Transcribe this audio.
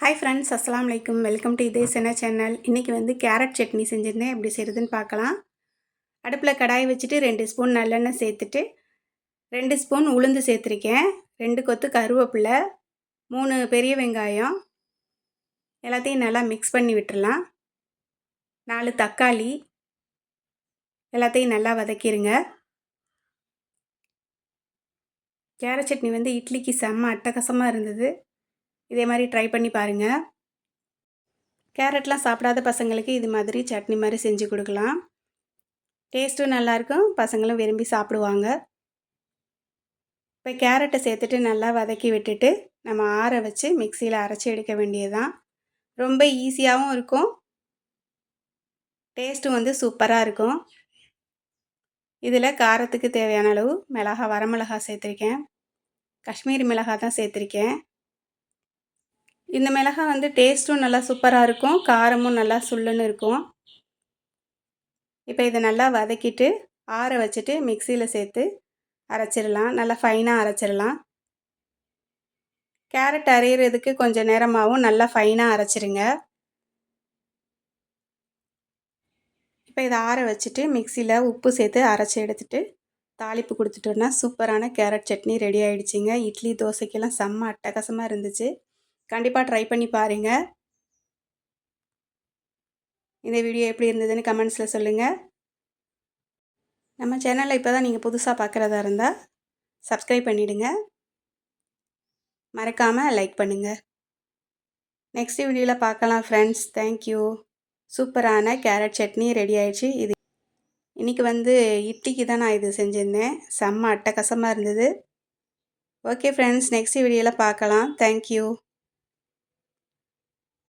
Hi friends அஸ்லாம் வலைக்கும் welcome to இதே சின்ன சேனல் இன்றைக்கி வந்து கேரட் சட்னி செஞ்சுருந்தேன். எப்படி செய்கிறதுன்னு பார்க்கலாம். அடுப்பில் கடாய் வச்சுட்டு ரெண்டு ஸ்பூன் நல்லெண்ணெய் சேர்த்துட்டு ரெண்டு ஸ்பூன் உளுந்து சேர்த்துருக்கேன். ரெண்டு கொத்து கருவேப்பிலை மூணு பெரிய வெங்காயம். எல்லாத்தையும் நல்லா மிக்ஸ் பண்ணி விட்டுடலாம் நாலு தக்காளி. எல்லாத்தையும் நல்லா வதக்கிடுங்க கேரட் சட்னி வந்து இட்லிக்கு செம்ம அட்டகாசமாக இருந்தது. இதே மாதிரி ட்ரை பண்ணி பாருங்கள் கேரட்லாம் சாப்பிடாத பசங்களுக்கு இது மாதிரி சட்னி மாதிரி செஞ்சு கொடுக்கலாம். டேஸ்ட்டும் நல்லாயிருக்கும் பசங்களும் விரும்பி சாப்பிடுவாங்க. இப்போ கேரட்டை சேர்த்துட்டு நல்லா வதக்கி விட்டுட்டு நம்ம ஆற வச்சு மிக்சியில் அரைச்சி எடுக்க வேண்டியதுதான். ரொம்ப ஈஸியாகவும் இருக்கும். டேஸ்ட்டும் வந்து சூப்பராக இருக்கும். இதில் காரத்துக்கு தேவையான அளவு மிளகா வரமிளகா சேர்த்துருக்கேன். காஷ்மீரி மிளகா தான் சேர்த்துருக்கேன். இந்த மிளகாய் வந்து டேஸ்ட்டும் நல்லா சூப்பராக இருக்கும். காரமும் நல்லா சுள்ளுன்னு இருக்கும். இப்போ இதை நல்லா வதக்கிட்டு ஆற வச்சுட்டு மிக்சியில் சேர்த்து அரைச்சிடலாம். நல்லா ஃபைனாக அரைச்சிடலாம். கேரட் அரைகிறதுக்கு கொஞ்சம் நேரமாகவும் நல்லா ஃபைனாக அரைச்சிருங்க இப்போ இதை ஆற வச்சுட்டு மிக்சியில் உப்பு சேர்த்து அரைச்சி எடுத்துட்டு தாளிப்பு கொடுத்துட்டோன்னா சூப்பரான கேரட் சட்னி ரெடி ஆகிடுச்சிங்க இட்லி தோசைக்கெல்லாம் செம்ம அட்டகாசமாக இருந்துச்சு. கண்டிப்பாக ட்ரை பண்ணி பாருங்கள் இந்த வீடியோ எப்படி இருந்ததுன்னு கமெண்ட்ஸில் சொல்லுங்கள் நம்ம சேனலில் இப்போ தான் நீங்கள் புதுசாக பார்க்குறதா இருந்தால் சப்ஸ்கிரைப் பண்ணிவிடுங்க மறக்காமல் லைக் பண்ணுங்கள் நெக்ஸ்ட் வீடியோவில் பார்க்கலாம் ஃப்ரெண்ட்ஸ் தேங்க்யூ சூப்பரான கேரட் சட்னி ரெடி ஆயிடுச்சு. இது இன்றைக்கி வந்து இட்லிக்கு தான் நான் இது செஞ்சுருந்தேன். செம்ம அட்டகசமாக இருந்தது. ஓகே ஃப்ரெண்ட்ஸ் நெக்ஸ்ட் வீடியோவில் பார்க்கலாம். தேங்க்யூ